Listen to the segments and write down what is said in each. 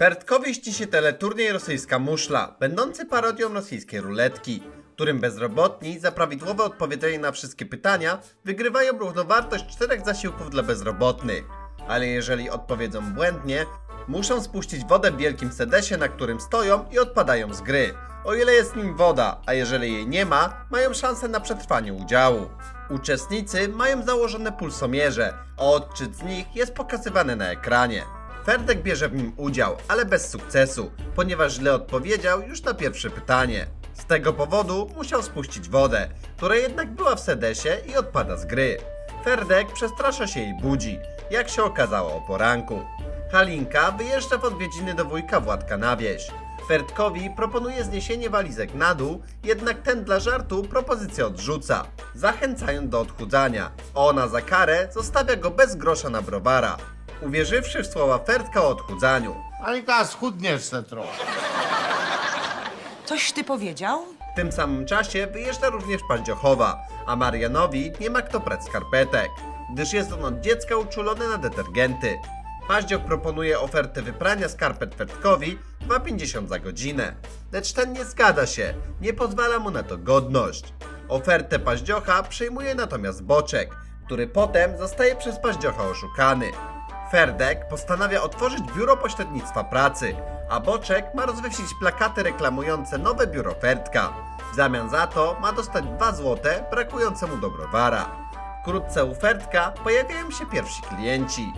Fertkowi ści się teleturniej Rosyjska Muszla, będący parodią rosyjskiej ruletki, którym bezrobotni za prawidłowe odpowiedzenie na wszystkie pytania wygrywają równowartość czterech zasiłków dla bezrobotnych. Ale jeżeli odpowiedzą błędnie, muszą spuścić wodę w wielkim sedesie, na którym stoją i odpadają z gry. O ile jest nim woda, a jeżeli jej nie ma, mają szansę na przetrwanie udziału. Uczestnicy mają założone pulsomierze, a odczyt z nich jest pokazywany na ekranie. Ferdek bierze w nim udział, ale bez sukcesu, ponieważ źle odpowiedział już na pierwsze pytanie. Z tego powodu musiał spuścić wodę, która jednak była w sedesie i odpada z gry. Ferdek przestrasza się i budzi, jak się okazało o poranku. Halinka wyjeżdża w odwiedziny do wujka Władka na wieś. Ferdkowi proponuje zniesienie walizek na dół, jednak ten dla żartu propozycję odrzuca, zachęcając do odchudzania. Ona za karę zostawia go bez grosza na browara. Uwierzywszy w słowa Ferdka o odchudzaniu, Alinka, schudniesz se trochę. Coś ty powiedział? w tym samym czasie wyjeżdża również Paździochowa, a Marianowi nie ma kto prać skarpetek, gdyż jest on od dziecka uczulony na detergenty. Paździoch proponuje ofertę wyprania skarpet Ferdkowi 2,50 za godzinę, lecz ten nie zgadza się, nie pozwala mu na to godność. Ofertę Paździocha przyjmuje natomiast Boczek, który potem zostaje przez Paździocha oszukany. Ferdek postanawia otworzyć biuro pośrednictwa pracy, a Boczek ma rozwiesić plakaty reklamujące nowe biuro Ferdka. W zamian za to ma dostać 2 złote brakujące mu do browara. Wkrótce u Ferdka pojawiają się pierwsi klienci.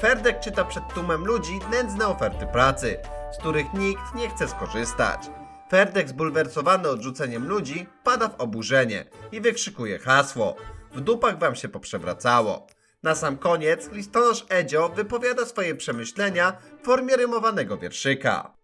Ferdek czyta przed tłumem ludzi nędzne oferty pracy, z których nikt nie chce skorzystać. Ferdek zbulwersowany odrzuceniem ludzi pada w oburzenie i wykrzykuje hasło W dupach wam się poprzewracało. Na sam koniec listonosz Edzio wypowiada swoje przemyślenia w formie rymowanego wierszyka.